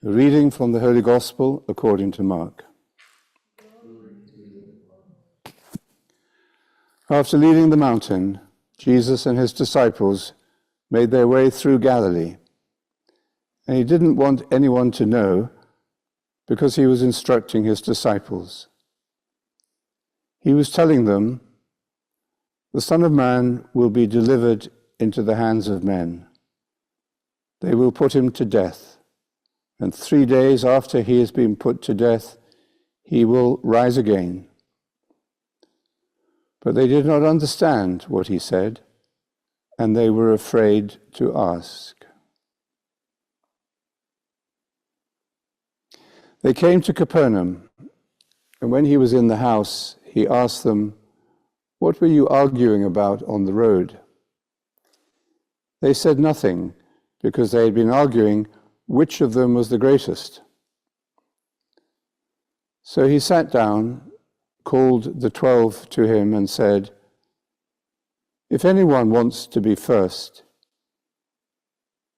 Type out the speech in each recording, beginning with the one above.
Reading from the Holy Gospel according to Mark. After leaving the mountain, Jesus and his disciples made their way through Galilee. And he didn't want anyone to know because he was instructing his disciples. He was telling them, The Son of Man will be delivered into the hands of men. They will put him to death and three days after he has been put to death, he will rise again. But they did not understand what he said, and they were afraid to ask. They came to Capernaum, and when he was in the house, he asked them, What were you arguing about on the road? They said nothing, because they had been arguing which of them was the greatest. So he sat down, called the twelve to him, and said, If anyone wants to be first,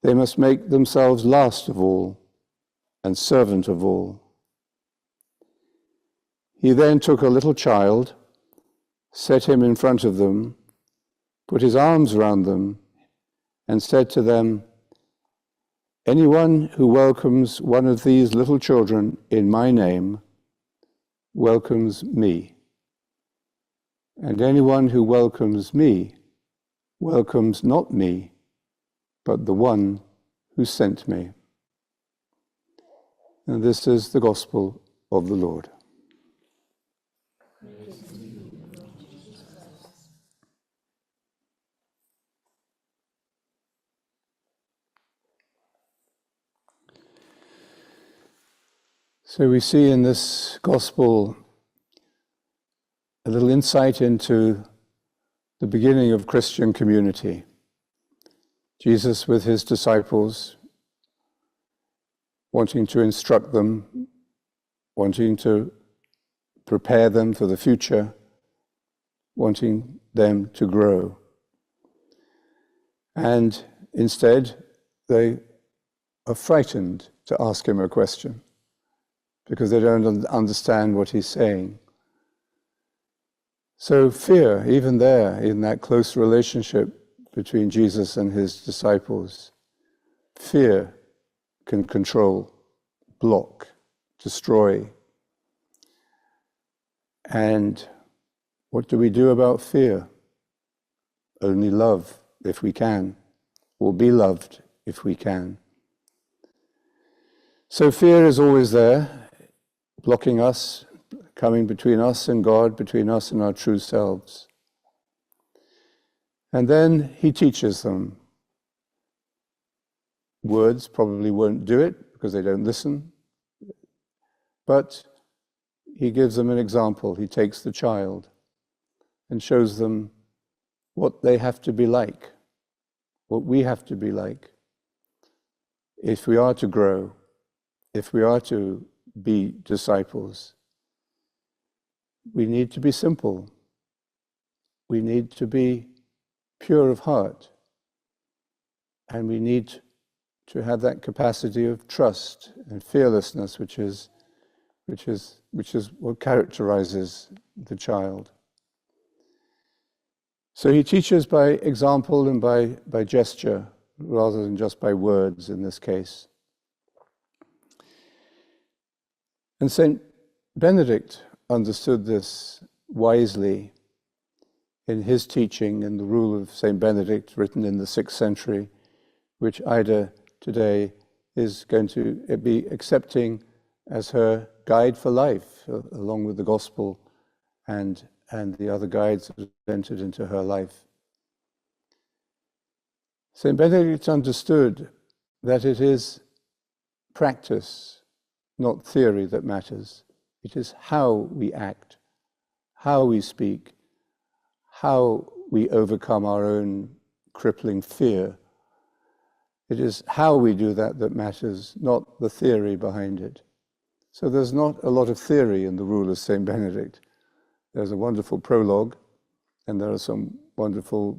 they must make themselves last of all and servant of all. He then took a little child, set him in front of them, put his arms round them, and said to them, Anyone who welcomes one of these little children in my name welcomes me. And anyone who welcomes me welcomes not me, but the one who sent me. And this is the gospel of the Lord. So we see in this gospel a little insight into the beginning of Christian community. Jesus with his disciples, wanting to instruct them, wanting to prepare them for the future, wanting them to grow. And instead, they are frightened to ask him a question because they don't understand what he's saying. So, fear, even there, in that close relationship between Jesus and his disciples, fear can control, block, destroy. And what do we do about fear? Only love if we can, or be loved if we can. So fear is always there, blocking us, coming between us and God, between us and our true selves. And then he teaches them. Words probably won't do it because they don't listen. But he gives them an example. He takes the child and shows them what they have to be like, what we have to be like. If we are to grow, if we are to be disciples. We need to be simple. We need to be pure of heart. And we need to have that capacity of trust and fearlessness, which is, which is, which is what characterizes the child. So he teaches by example and by, by gesture rather than just by words in this case. And St. Benedict understood this wisely in his teaching in the Rule of St. Benedict, written in the sixth century, which Ida today is going to be accepting as her guide for life, uh, along with the Gospel and, and the other guides that have entered into her life. St. Benedict understood that it is practice not theory that matters. It is how we act, how we speak, how we overcome our own crippling fear. It is how we do that that matters, not the theory behind it. So there's not a lot of theory in the rule of St. Benedict. There's a wonderful prologue, and there are some wonderful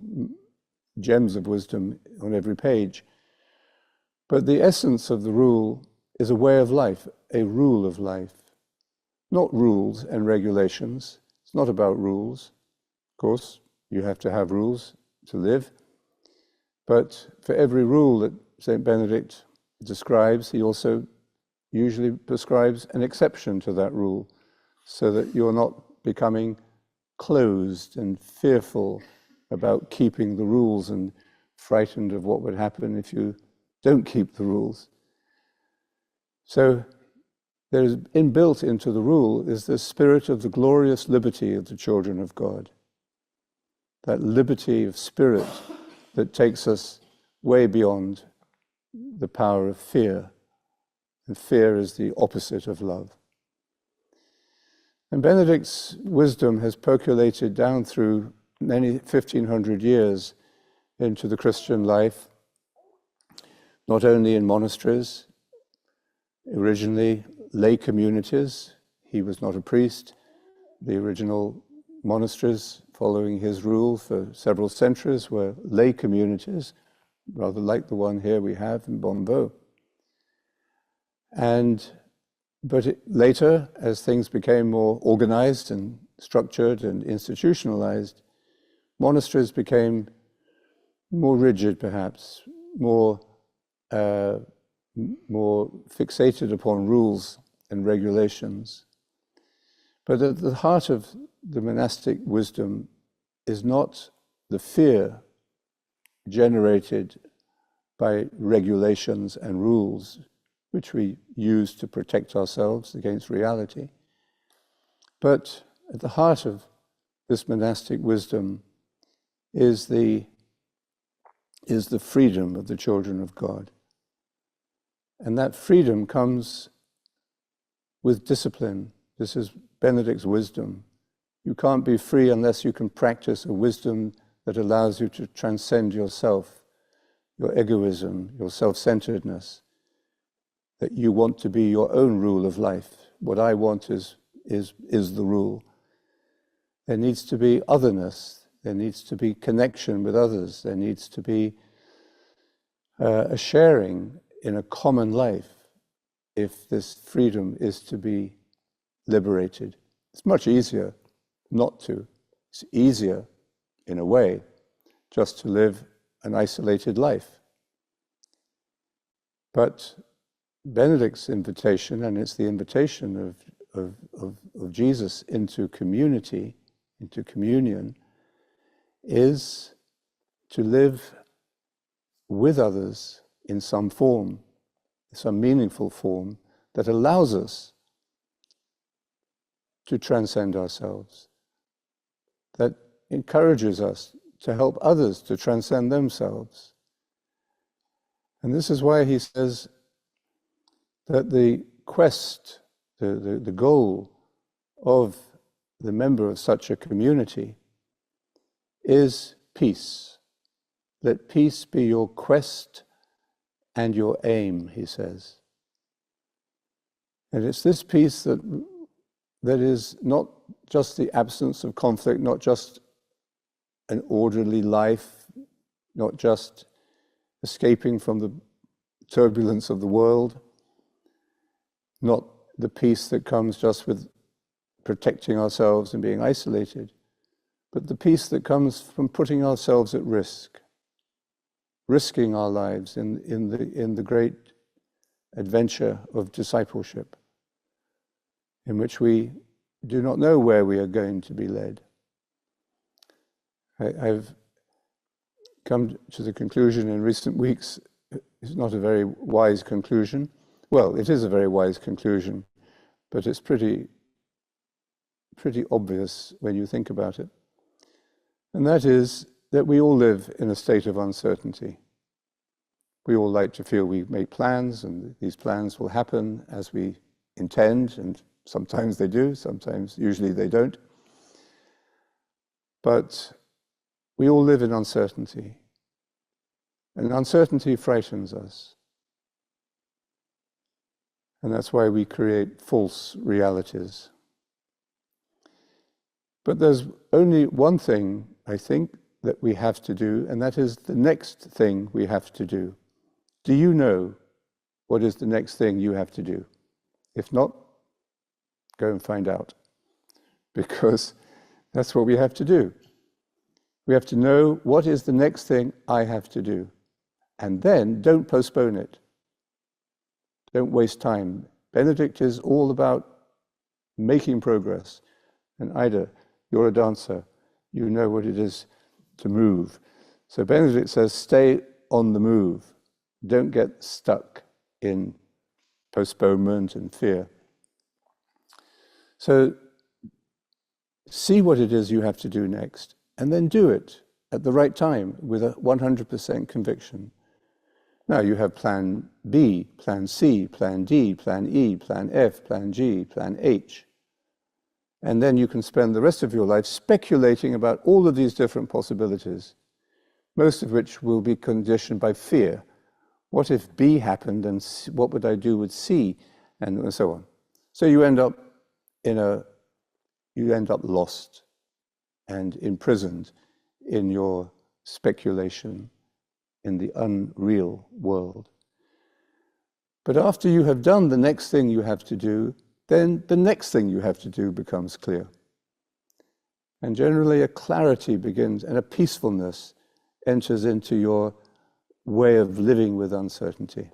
gems of wisdom on every page. But the essence of the rule is a way of life, a rule of life. Not rules and regulations. It's not about rules. Of course, you have to have rules to live. But for every rule that St. Benedict describes, he also usually prescribes an exception to that rule so that you're not becoming closed and fearful about keeping the rules and frightened of what would happen if you don't keep the rules. So there's inbuilt into the rule is the spirit of the glorious liberty of the children of God. That liberty of spirit that takes us way beyond the power of fear. And fear is the opposite of love. And Benedict's wisdom has percolated down through many 1500 years into the Christian life, not only in monasteries, originally lay communities. He was not a priest. The original monasteries following his rule for several centuries were lay communities, rather like the one here we have in Bombo. And but it, later, as things became more organized and structured and institutionalized, monasteries became more rigid, perhaps, more fixated upon rules and regulations. But at the heart of the monastic wisdom is not the fear generated by regulations and rules, which we use to protect ourselves against reality. But at the heart of this monastic wisdom is the, is the freedom of the children of God. And that freedom comes with discipline. This is Benedict's wisdom. You can't be free unless you can practice a wisdom that allows you to transcend yourself, your egoism, your self centeredness, that you want to be your own rule of life. What I want is, is, is the rule. There needs to be otherness, there needs to be connection with others, there needs to be uh, a sharing in a common life if this freedom is to be liberated. It's much easier not to. It's easier, in a way, just to live an isolated life. But Benedict's invitation, and it's the invitation of, of, of, of Jesus into community, into communion, is to live with others in some form, some meaningful form that allows us to transcend ourselves, that encourages us to help others to transcend themselves. And this is why he says that the quest, the, the, the goal of the member of such a community is peace. Let peace be your quest and your aim, he says. And it's this peace that, that is not just the absence of conflict, not just an orderly life, not just escaping from the turbulence of the world, not the peace that comes just with protecting ourselves and being isolated, but the peace that comes from putting ourselves at risk risking our lives in, in, the, in the great adventure of discipleship, in which we do not know where we are going to be led. I, have come to the conclusion in recent weeks, it's not a very wise conclusion. Well, it is a very wise conclusion, but it's pretty, pretty obvious when you think about it. And that is that we all live in a state of uncertainty. We all like to feel we make plans and these plans will happen as we intend, and sometimes they do, sometimes, usually they don't. But we all live in uncertainty. And uncertainty frightens us. And that's why we create false realities. But there's only one thing, I think, that we have to do, and that is the next thing we have to do. Do you know what is the next thing you have to do. If not, go and find out. Because that's what we have to do. We have to know what is the next thing I have to do. And then don't postpone it. Don't waste time. Benedict is all about making progress. And Ida, you're a dancer. You know what it is to move. So Benedict says, stay on the move. Don't get stuck in postponement and fear. So see what it is you have to do next, and then do it at the right time with a 100% conviction. Now you have plan B, plan C, plan D, plan E, plan F, plan G, plan H. And then you can spend the rest of your life speculating about all of these different possibilities, most of which will be conditioned by fear. What if B happened and what would I do with C? And so on. So you end up in a, you end up lost and imprisoned in your speculation in the unreal world. But after you have done the next thing you have to do, then the next thing you have to do becomes clear. And generally, a clarity begins and a peacefulness enters into your way of living with uncertainty.